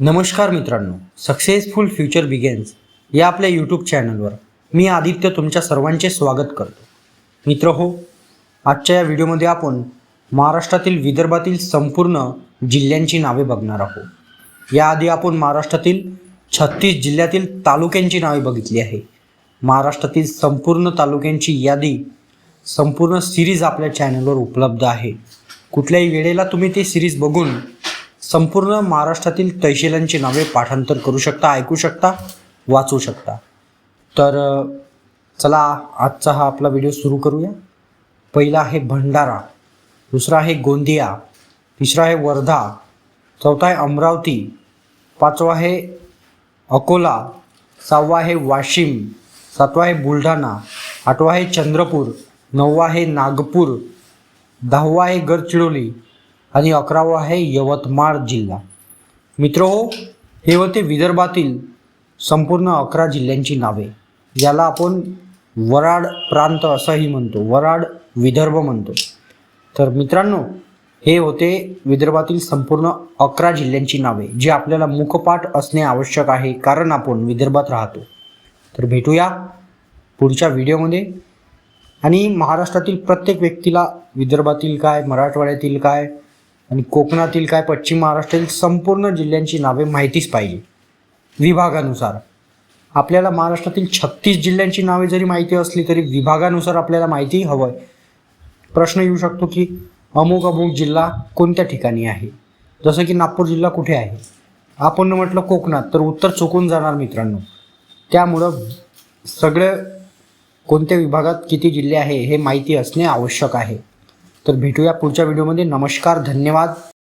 नमस्कार मित्रांनो successful future begins या आपल्या यूट्यूब चॅनलवर मी आदित्य तुमच्या सर्वांचे स्वागत करतो. मित्र हो आजच्या या व्हिडिओमध्ये आपण महाराष्ट्रातील विदर्भातील संपूर्ण जिल्ह्यांची नावे बघणार आहोत. याआधी आपण महाराष्ट्रातील छत्तीस जिल्ह्यातील तालुक्यांची नावे बघितली आहे. महाराष्ट्रातील संपूर्ण तालुक्यांची यादी संपूर्ण सिरीज आपल्या चॅनलवर उपलब्ध आहे. कुठल्याही वेळेला तुम्ही ती सिरीज बघून संपूर्ण महाराष्ट्रातील तहसीलांची नावे पाठांतर करू शकता ऐकू शकता वाचू शकता. तर चला आजचा हा आपला व्हिडिओ सुरू करूया. पहिला आहे भंडारा दुसरा आहे गोंदिया तिसरा आहे वर्धा चौथा आहे अमरावती पाचवा आहे अकोला सहावा आहे वाशिम सातवा आहे बुलढाणा आठवा आहे चंद्रपूर नववा आहे नागपूर दहावा आहे गडचिरोली आणि अकरावा आहे यवतमाळ जिल्हा. मित्र हो हे होते विदर्भातील संपूर्ण अकरा जिल्ह्यांची नावे याला आपण वराड प्रांत असंही म्हणतो वराड विदर्भ म्हणतो. तर मित्रांनो हे होते विदर्भातील संपूर्ण अकरा जिल्ह्यांची नावे जी आपल्याला मुखपाठ असणे आवश्यक आहे कारण आपण विदर्भात राहतो. तर भेटूया पुढच्या व्हिडिओमध्ये. आणि महाराष्ट्रातील प्रत्येक व्यक्तीला विदर्भातील काय मराठवाड्यातील काय आणि कोकणातील काय पश्चिम महाराष्ट्रातील संपूर्ण जिल्ह्यांची नावे माहितीच पाहिजे. विभागानुसार. आपल्याला महाराष्ट्रातील छत्तीस जिल्ह्यांची नावे जरी माहिती असली तरी विभागानुसार आपल्याला माहिती हवं आहे प्रश्न येऊ शकतो की अमुक अमुक जिल्हा कोणत्या ठिकाणी आहे? जसं की नागपूर जिल्हा कुठे आहे? आपण म्हटलं कोकणात तर उत्तर चुकून जाणार मित्रांनो. त्यामुळं सगळं कोणत्या विभागात किती जिल्हे आहे हे माहिती असणे आवश्यक आहे. तर भेटूया पुढच्या व्हिडिओमध्ये. नमस्कार धन्यवाद.